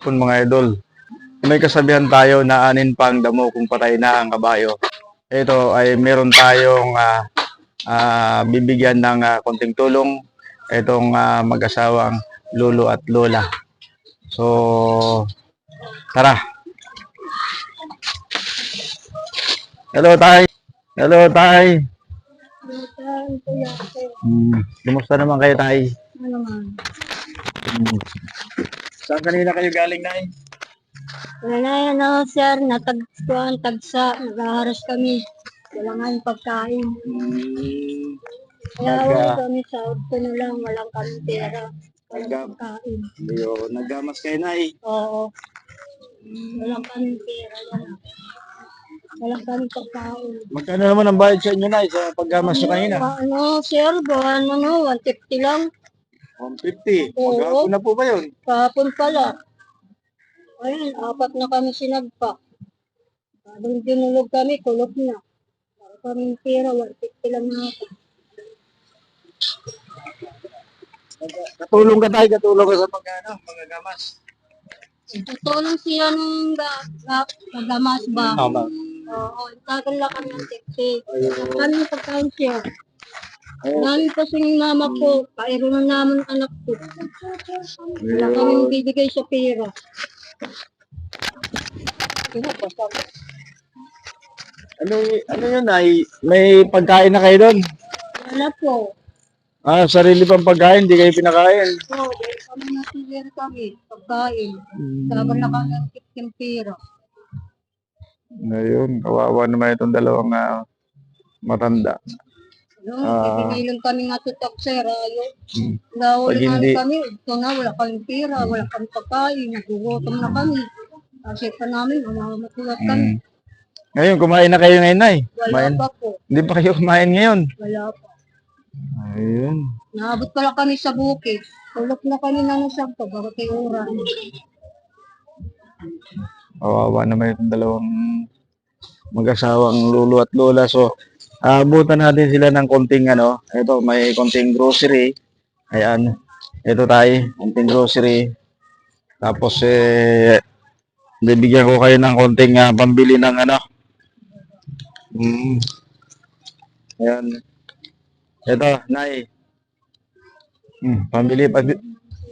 Kung mga idol, may kasabihan tayo na anin pang damo kung patay na ang kabayo. Ito ay meron tayong ah, ah, bibigyan ng ah, konting tulong itong ah, mag-asawang lolo at lola. So, tara. Hello, Tay. Hello, Tay. Hmm, kumusta naman kayo, Tay? Ano man. Hmm. Saan kanina kayo galing, Nay? Wala na yan, ano, sir. Natagpuan, tagsa. Nag-aaras kami. Wala nga yung pagkain. Kaya Nag- uwi kami sa auto na lang. Walang kami pera. Walang Nag- pagkain. Ayun, naggamas kayo, Nay. Oo. Walang kami pera. Wala. Walang kami pagkain. Magkano naman ang bayad sa inyo, Nay, sa paggamas nyo kanina? Ah, Ano, sir, buwan, ano, 150 lang. 150. Oo. Maghapon na po ba yun? Kahapon pala. Ayun, apat na kami sinagpa. Habang dinulog kami, kulog na. Para kami pera, 150 lang na ako. Katulong ka tayo, katulong ka sa pagkano, mga gamas. Tutulong siya ng ga, ga, gagamas ba? Tama. Oo, tagal lang kami ng tipsi. Kami pagkain siya. Dami pa sa mama ko, kairo na naman anak ko. Wala kami bibigay sa pera. Ano? Ano, ano yun, Nay? May pagkain na kayo doon? Wala po. Ah, sarili pang pagkain, hindi kayo pinakain. Oo, dahil kami nasigir kami, pagkain. Sabi na kami ang tipsim pera. Ayun, kawawa naman itong dalawang ah, matanda. No, Ah. ibigay lang kami nga tutok sir, ayo. Hmm. Nahuli Pag nga hindi- kami, ito na, wala kaming pera, wala kaming pagkain, nagugutom na kami. Kasi pa namin, umamatulat kami. Mm. Ngayon, kumain na kayo ngayon, Nay. Wala Kumain. pa po, Hindi pa kayo kumain ngayon. wala pa. Ayun. Naabot pala kami sa bukid. Tulog na kami na nasag to, bago kayo oras. Kawawa naman itong dalawang mag-asawang lolo at lola. So, aabutan natin sila ng konting ano. Ito, may konting grocery. Ayan. Ito tayo, konting grocery. Tapos, eh, bibigyan ko kayo ng konting ah, pambili ng ano. Mm. Ayan. Ito, Nay. Hmm, pambili. Pag,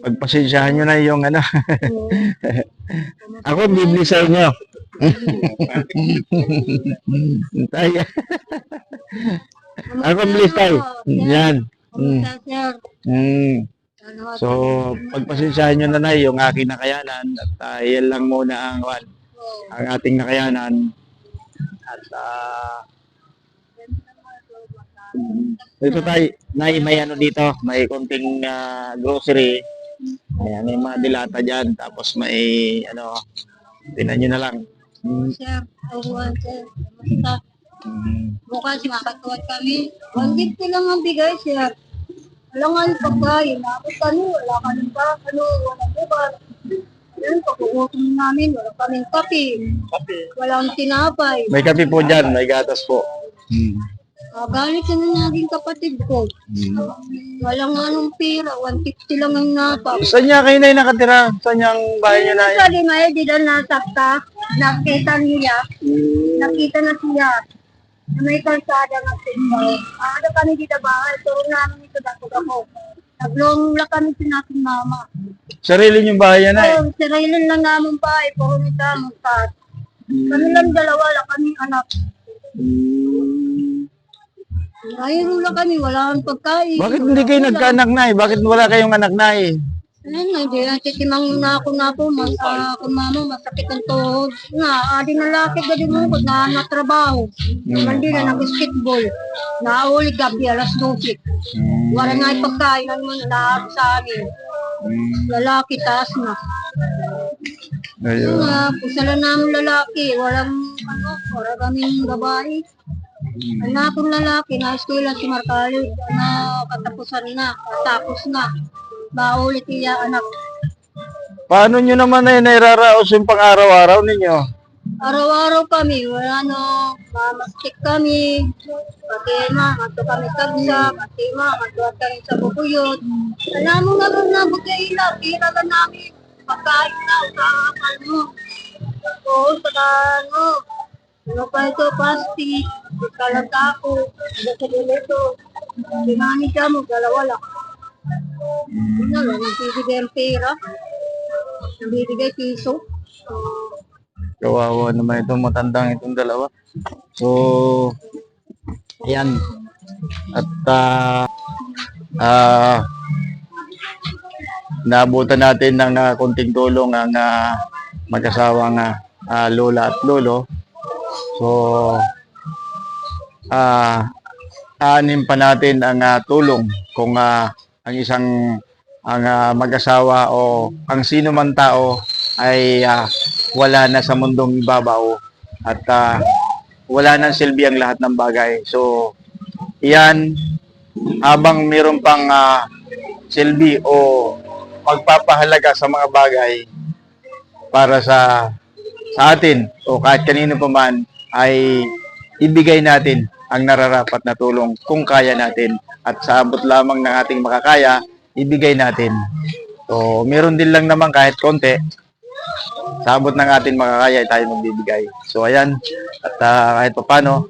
pagpasensyahan nyo na yung ano. Ako, bibili sa inyo. Tayo. Ako, bibili tayo. Yan. Mm. Mm. Ano, So, pagpasensyahan nyo na na yung aking nakayanan at uh, yan lang muna ang, wan, Oo. ang ating nakayanan. At uh, ito tayo, nay, may ano dito, may konting ah, grocery. Ayan, may mga dilata dyan. Tapos may, ano, tinan nyo na lang. Mm. Sir, awan, sir. Kamusta? Mm. Bukas makatuwad kami. 150 lang ang bigay, sir. Wala nga yung pagkain. Nakapit kami, wala kami ba, ano, wala bukas. Ayun, pagkukutom namin, wala kaming kape. Walang tinapay. May kape po dyan, may gatas po. Mm. Ah, galit na ng naging kapatid ko. Mm. Walang anong pera, 150 lang ang napa. Saan niya kayo na nakatira? Saan niya ang bahay niyo na? Sa di may di daw nasakta, nakita niya, nakita na siya. Na may kalsada ng sigaw. Ah, ano kami dito bahay, turo namin ito dako ako. Naglong lang kami sa natin mama. Sarili niyong bahay yan ay. So, sirailin lang namin bahay, puro nito ang tat. Kami lang dalawa lang kami anak. Ayun lang kami, wala kang pagkain. Bakit hindi kayo nagkaanak na Bakit wala kayong anak na Ayun na, di na titimang na ako na po, mas, ah, kung mama, masakit ang tuhod. Nga, adi na laki gadi mo ko, na natrabaho. Mandi na nag-basketball. Nauli gabi, alas 12. Wala nga yung pagkain, ano lahat sa amin. Lalaki, taas na. Ayun. Nga, pusala namin lalaki, walang, ano, wala kaming babae. Anak akong lalaki, na school lang si Marcali, na katapusan na, katapos na. Baulit iya anak. Paano nyo naman ay nairaraos yung pang-araw-araw ninyo? Araw-araw kami, wala no, mamastik kami, pati ma, mato kami kabsa, pati ma, matuwa kami sa bukuyot. Alam mo nga rin na bukay ila, pira ka namin. pagkain na, usapan mo. Oo, saka ano, ano pa ito, plastic, kalata ko, sa ito. Sinani ka mo, dalawa lang. Na lang, nagbibigay ang pera. Nagbibigay piso. Kawawa naman itong matandang itong dalawa. So, ayan. At ah ah, naabutan natin ng ah, konting tulong ang ah, mag-asawang ah, ah, lola at lolo. So, ah aanin pa natin ang ah, tulong kung ah, ang isang ang ah, mag-asawa o ang sino man tao ay ah, wala na sa mundong ibabaw at ah, wala nang silbi ang lahat ng bagay. So, iyan, habang meron pang ah, silbi o pagpapahalaga sa mga bagay para sa sa atin o kahit kanino pa man ay ibigay natin ang nararapat na tulong kung kaya natin at sa abot lamang ng ating makakaya, ibigay natin. So, meron din lang naman kahit konti, sa abot ng ating makakaya ay tayo magbibigay. So ayan, at ah, kahit papano,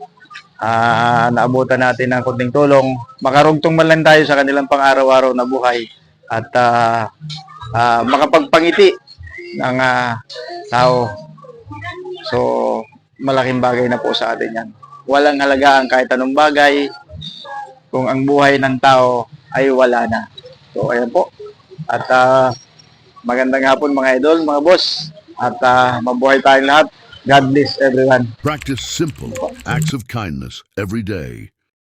ah naabutan natin ng konting tulong, makarugtong man lang tayo sa kanilang pang-araw-araw na buhay at ah, ah, makapagpangiti ng ah, tao. So, malaking bagay na po sa atin yan. Walang halagaan kahit anong bagay kung ang buhay ng tao ay wala na. So, ayan po. At ah, magandang hapon mga idol, mga boss. At ah, mabuhay tayong lahat. God bless everyone. Practice simple acts of kindness every day.